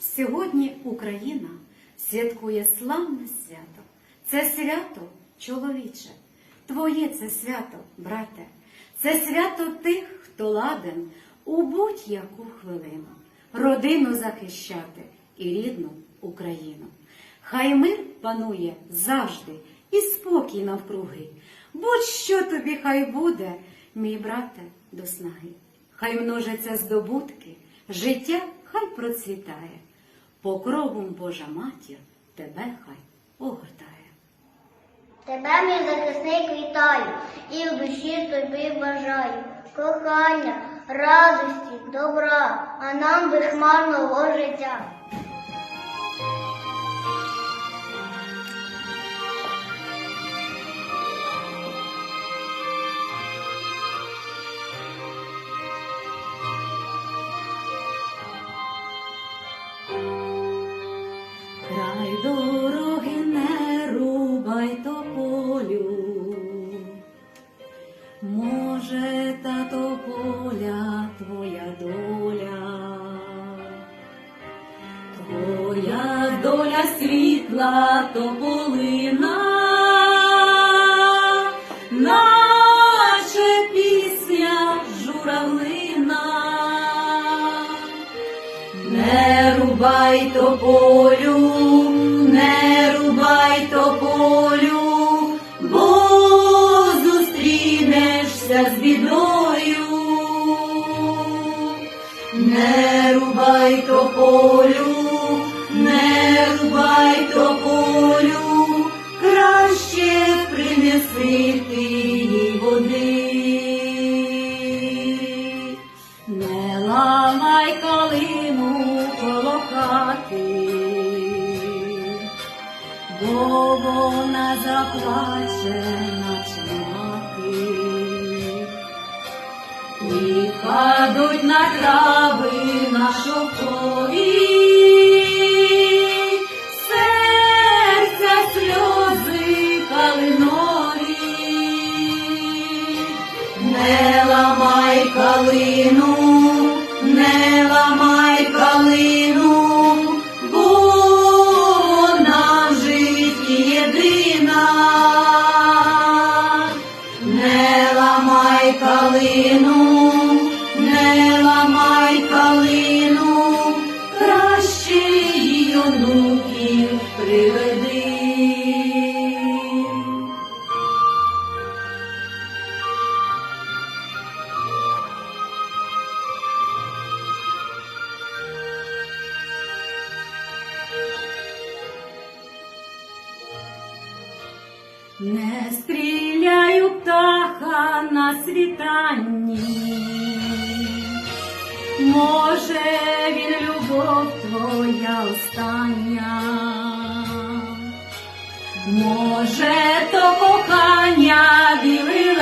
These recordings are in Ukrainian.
Сьогодні Україна святкує славне свято. Це свято чоловіче. Твоє це свято, брате. Це свято тих, хто ладен у будь-яку хвилину родину захищати і рідну Україну. Хай мир панує завжди і спокій навкруги. Будь-що тобі хай буде, мій брате, до снаги. Хай множаться здобутки, життя хай процвітає. Покровом Божа матір тебе хай огортає. Тебе, мій захисник, вітаю, і в душі тобі бажаю кохання, радості, добра, а нам безхмарного життя. Доля світла тополина, наче пісня журавлина. Не рубай тополю, не рубай тополю, бо зустрінешся з бідою. Не рубай тополю, рубай тополю, краще принеси ти їй води. Не ламай калину коло хати, бо вона заплаче, мати. І падуть на трави на калину, не ламай калину, бо в житті єдина. Не ламай калину, не ламай калину, краще її онуків на світанні, може він любов твоя остання, може то кохання білий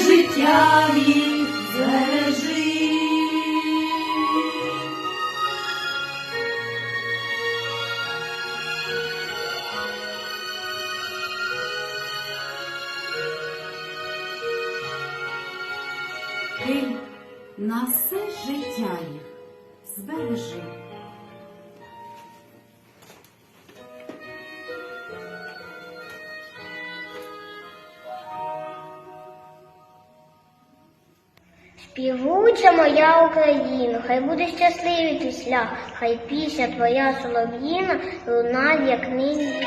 життя їх збережи. Співуча моя Україна, хай буде щасливий твій хай пісня твоя солов'їна лунає, як нині.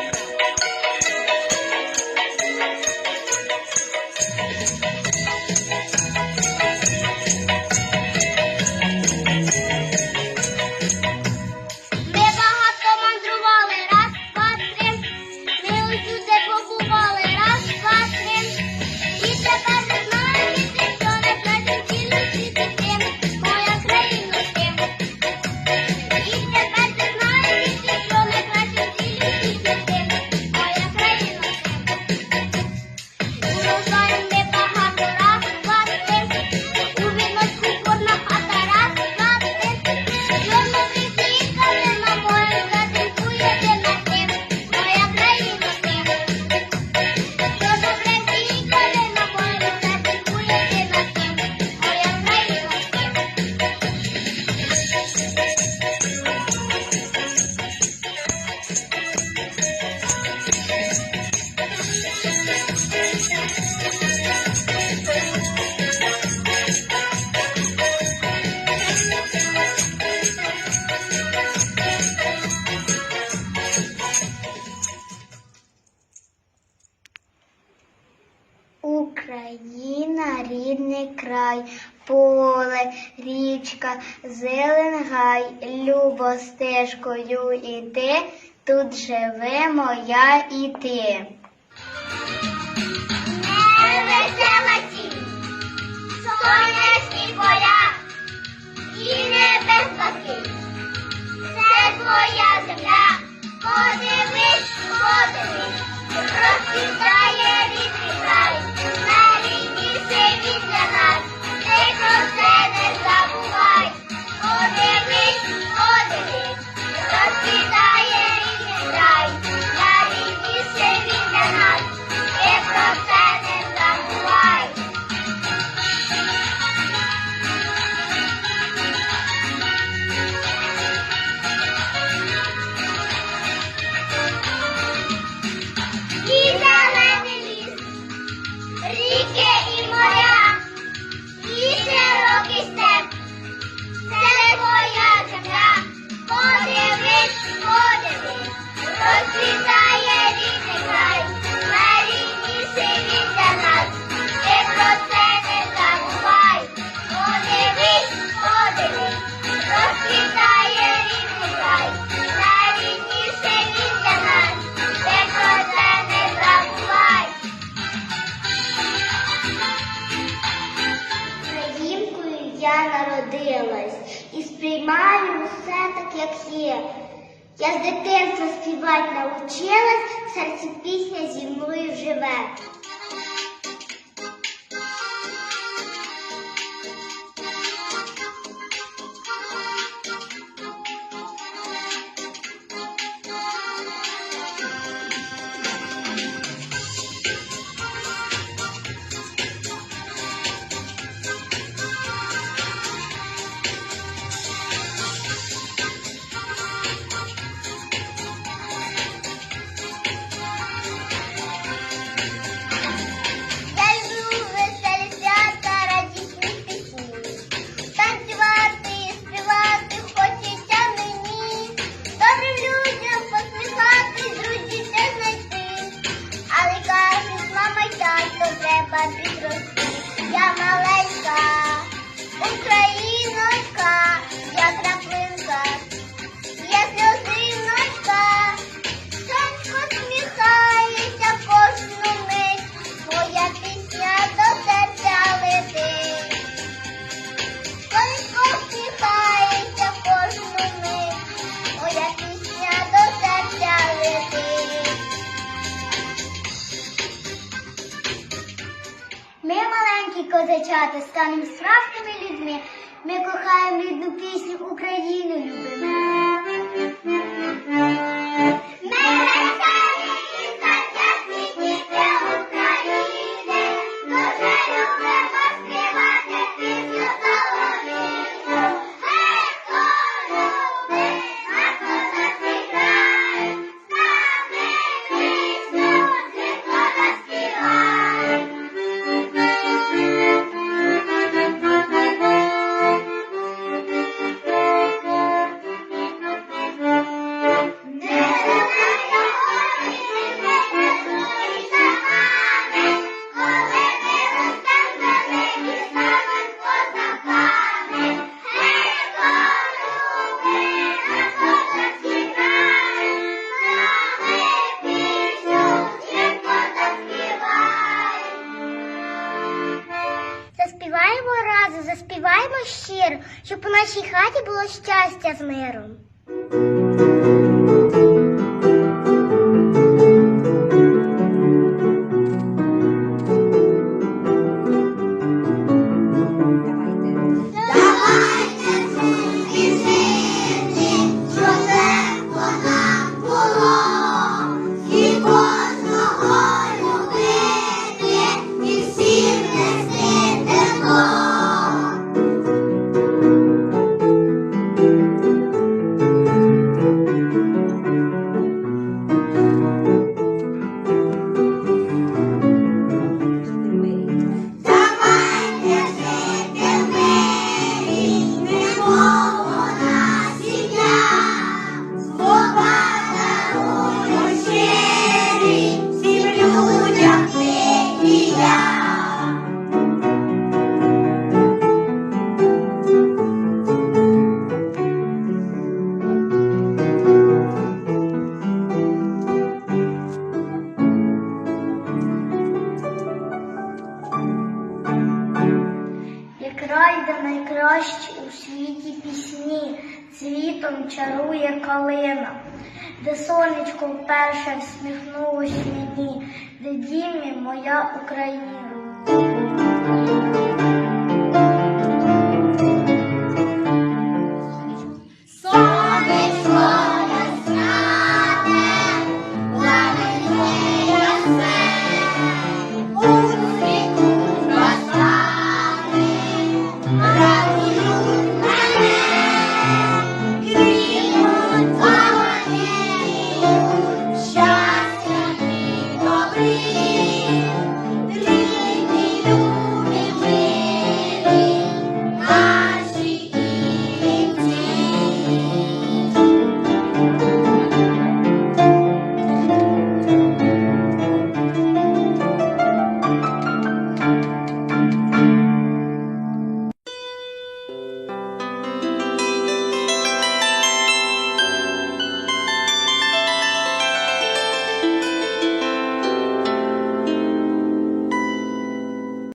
рідний край, поле, річка, зелен гай, любо стежкою іде, тут живе моя і ти. Невесела сіль, сонячні поля і небезпеки. Це твоя земля, подивись. з дитинства співати научилась, в серці пісня зі мною живе. Україну треба підрости. Я маленька, Україночка, я краплинка, я сльозиночка, сонько сміхається кожну мить, моя пісня до серця летить. Сонько сміхається кожну мить, моя пісня. козачата, станемо справжніми людьми. Ми кохаємо рідну пісню, Україну любимо. Нашій хаті було щастя з миром. Край, найкращі у світі пісні, цвітом чарує калина, де сонечко вперше всміхнулось мені, де дімі моя Україна.